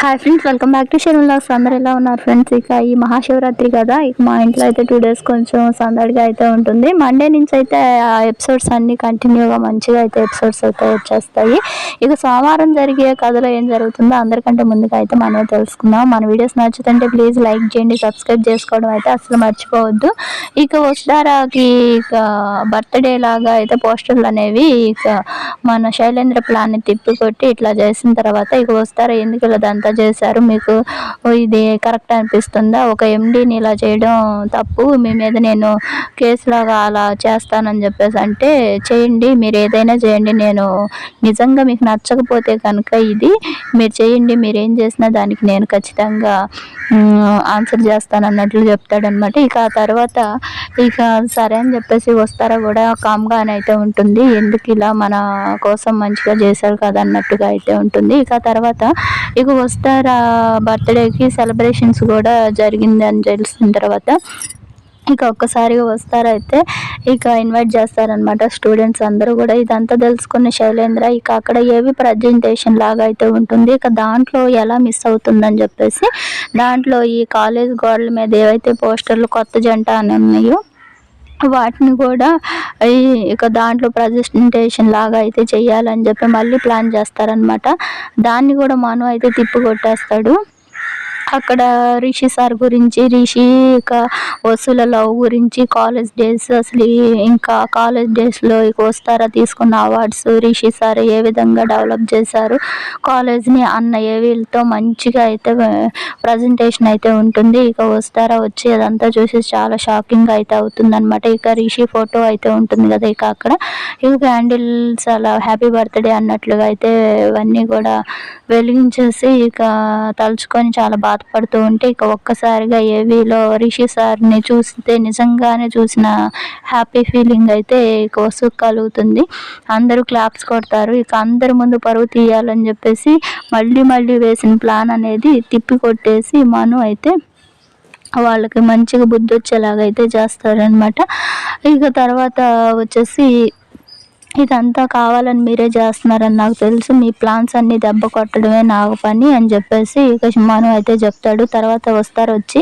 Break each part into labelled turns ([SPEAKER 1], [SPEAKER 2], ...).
[SPEAKER 1] Hi friends welcome back to Sharon logs అందరు ఎలా ఉన్నారు ఫ్రెండ్స్ ఇక ఈ మహాశివరాత్రి కదా. ఇక మా ఇంట్లో అయితే టూ డేస్ కొంచెం సందడిగా అయితే ఉంటుంది. మండే నుంచి అయితే ఆ ఎపిసోడ్స్ అన్ని కంటిన్యూగా మంచిగా అయితే ఎపిసోడ్స్ అయితే వచ్చేస్తాయి. ఇక సోమవారం జరిగే కథలో ఏం జరుగుతుందో అందరికంటే ముందుగా అయితే మనమే తెలుసుకుందాం. మన వీడియోస్ నచ్చుతుంటే ప్లీజ్ లైక్ చేయండి సబ్స్క్రైబ్ చేసుకోవడం అయితే అసలు మర్చిపోవద్దు. ఇక వసుధారాకి ఇక బర్త్డే లాగా అయితే పోస్టర్లు అనేవి ఇక మన శైలేంద్ర ప్లాన్ని తిప్పి కొట్టి ఇట్లా చేసిన తర్వాత ఇక వస్తారా ఎందుకు ఇలా ఇలా చేశారు. మీకు ఇది కరెక్ట్ అనిపిస్తుందా? ఒక ఎండీని ఇలా చేయడం తప్పు. మీ మీద నేను కేసులాగా అలా చేస్తానని చెప్పేసి అంటే చేయండి. మీరు ఏదైనా చేయండి. నేను నిజంగా మీకు నచ్చకపోతే కనుక ఇది మీరు చేయండి. మీరు ఏం చేసినా దానికి నేను ఖచ్చితంగా ఆన్సర్ చేస్తాను అన్నట్లు చెప్తాడనమాట ఇక ఆ తర్వాత ఇక సరే అని చెప్పేసి వస్తారా కూడా కామ్గానే అయితే ఉంటుంది. ఎందుకు ఇలా మన కోసం మంచిగా చేశారు కదా అన్నట్టుగా అయితే ఉంటుంది. ఇక తర్వాత ఇక వస్తారా బర్త్డేకి సెలబ్రేషన్స్ కూడా జరిగింది అని తెలిసిన తర్వాత ఇక ఒక్కసారిగా వస్తారైతే ఇక ఇన్వైట్ చేస్తారనమాట స్టూడెంట్స్ అందరూ కూడా. ఇదంతా తెలుసుకున్న శైలేంద్ర ఇక అక్కడ ఏవి ప్రజెంటేషన్ లాగా అయితే ఉంటుంది. ఇక దాంట్లో ఎలా మిస్ అవుతుందని చెప్పేసి దాంట్లో ఈ కాలేజ్ గోడల మీద ఏవైతే పోస్టర్లు కొత్త జంట అని ఉన్నాయో వాటిని కూడా ఇక దాంట్లో ప్రజెంటేషన్ లాగా అయితే చేయాలని చెప్పి మళ్ళీ ప్లాన్ చేస్తారనమాట దాన్ని కూడా మాను అయితే తిప్పి కొట్టేస్తాడు. అక్కడ రిషి సార్ గురించి రిషి ఇంకా వసూల లవ్ గురించి కాలేజ్ డేస్ అసలు ఇంకా కాలేజ్ డేస్లో ఇక వస్తారా తీసుకున్న అవార్డ్స్ రిషి సార్ ఏ విధంగా డెవలప్ చేశారు కాలేజ్ని అన్న వీళ్ళతో మంచిగా అయితే ప్రజెంటేషన్ అయితే ఉంటుంది. ఇక వస్తారా వచ్చి అదంతా చూసి చాలా షాకింగ్ అయితే అవుతుందనమాట ఇక రిషి ఫోటో అయితే ఉంటుంది కదా ఇక అక్కడ. ఇక క్యాండిల్స్ అలా హ్యాపీ బర్త్డే అన్నట్లుగా అయితే ఇవన్నీ కూడా వెలిగించేసి ఇక తలుచుకొని చాలా బాధ బాధపడుతూ ఉంటే ఇక ఒక్కసారిగా ఏవీలో రిషి సార్ని చూస్తే నిజంగానే చూసిన హ్యాపీ ఫీలింగ్ అయితే ఇక వసు కలుగుతుంది. అందరూ క్లాప్స్ కొడతారు. ఇక అందరి ముందు పరువు తీయాలని చెప్పేసి మళ్ళీ మళ్ళీ వేసిన ప్లాన్ అనేది తిప్పి కొట్టేసి మను అయితే వాళ్ళకి మంచిగా బుద్ధి వచ్చేలాగా అయితే చేస్తారనమాట ఇక తర్వాత వచ్చేసి ఇదంతా కావాలని మీరే చేస్తున్నారని నాకు తెలుసు. మీ ప్లాన్స్ అన్ని దెబ్బ కొట్టడమే నాకు పని అని చెప్పేసి ఇక మను అయితే చెప్తాడు. తర్వాత వస్తారు వచ్చి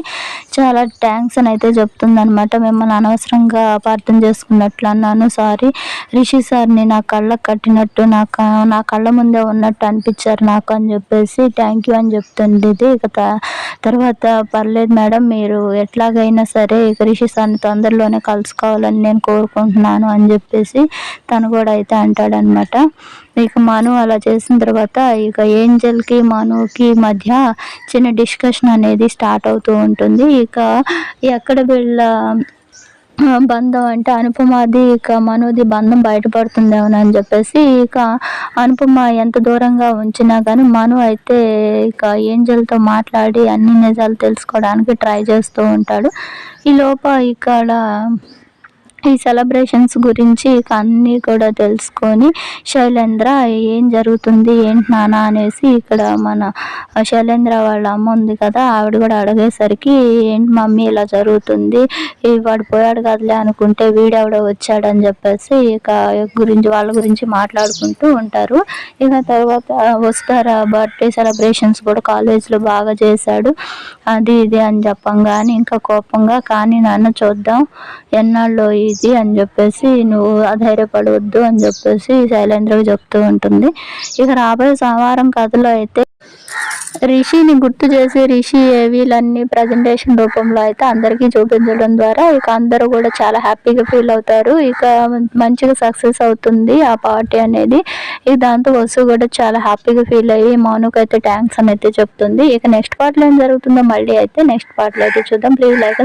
[SPEAKER 1] చాలా థ్యాంక్స్ అని అయితే చెప్తుంది అనమాట మిమ్మల్ని అనవసరంగా అపార్థం చేసుకున్నట్లు అన్నాను. సారీ రిషి సార్ని నా కళ్ళకు కట్టినట్టు నాకు నా కళ్ళ ముందే ఉన్నట్టు అనిపించారు నాకు అని చెప్పేసి థ్యాంక్ యూ అని చెప్తుంది ఇది ఇక తర్వాత పర్లేదు మేడం మీరు ఎట్లాగైనా సరే రిషి సార్ని తొందరలోనే కలుసుకోవాలని నేను కోరుకుంటున్నాను అని చెప్పేసి తను కూడా అయితే అంటాడనమాట ఇక మను అలా చేసిన తర్వాత ఇక ఏంజల్కి మనుకి మధ్య చిన్న డిస్కషన్ అనేది స్టార్ట్ అవుతూ ఉంటుంది. ఇక ఎక్కడ వీళ్ళ బంధం అంటే అనుపమాది ఇక మనోది బంధం బయటపడుతుందేమో అని చెప్పేసి ఇక అనుపమ ఎంత దూరంగా ఉంచినా కానీ మను అయితే ఇక ఏంజల్తో మాట్లాడి అన్ని నిజాలు తెలుసుకోవడానికి ట్రై చేస్తూ ఉంటాడు. ఈ లోప ఇక్కడ ఈ సెలబ్రేషన్స్ గురించి ఇక అన్నీ కూడా తెలుసుకొని శైలేంద్ర ఏం జరుగుతుంది ఏంటి నాన్న అనేసి ఇక్కడ మన శైలేంద్ర వాళ్ళ అమ్మ ఉంది కదా ఆవిడ కూడా అడిగేసరికి ఏంటి మమ్మీ ఇలా జరుగుతుంది వాడు పోయాడు కదలే అనుకుంటే వీడెవడో వచ్చాడని చెప్పేసి ఇక గురించి వాళ్ళ గురించి మాట్లాడుకుంటూ ఉంటారు. ఇక తర్వాత వస్తారా బర్త్డే సెలబ్రేషన్స్ కూడా కాలేజ్లో బాగా చేశాడు. అది ఇది అని చెప్పంగానే ఇంకా కోపంగా కానీ నాన్న చూద్దాం ఎన్నాళ్ళు ఈజీ అని చెప్పేసి నువ్వు అధైర్యపడవద్దు అని చెప్పేసి శైలేంద్రకి చెప్తూ ఉంటుంది. ఇక రాబోయే సోమవారం కథలో అయితే రిషిని గుర్తు చేసి రిషి ఏవీలన్నీ ప్రజెంటేషన్ రూపంలో అయితే అందరికీ చూపించడం ద్వారా ఇక అందరూ కూడా చాలా హ్యాపీగా ఫీల్ అవుతారు. ఇక మంచిగా సక్సెస్ అవుతుంది ఆ పార్టీ అనేది. ఇక దాంతో వసు కూడా చాలా హ్యాపీగా ఫీల్ అయ్యి మౌనుకు అయితే థ్యాంక్స్ అని అయితే చెప్తుంది. ఇక నెక్స్ట్ పార్ట్లో ఏం జరుగుతుందో మళ్ళీ అయితే నెక్స్ట్ పార్ట్లో అయితే చూద్దాం. Please like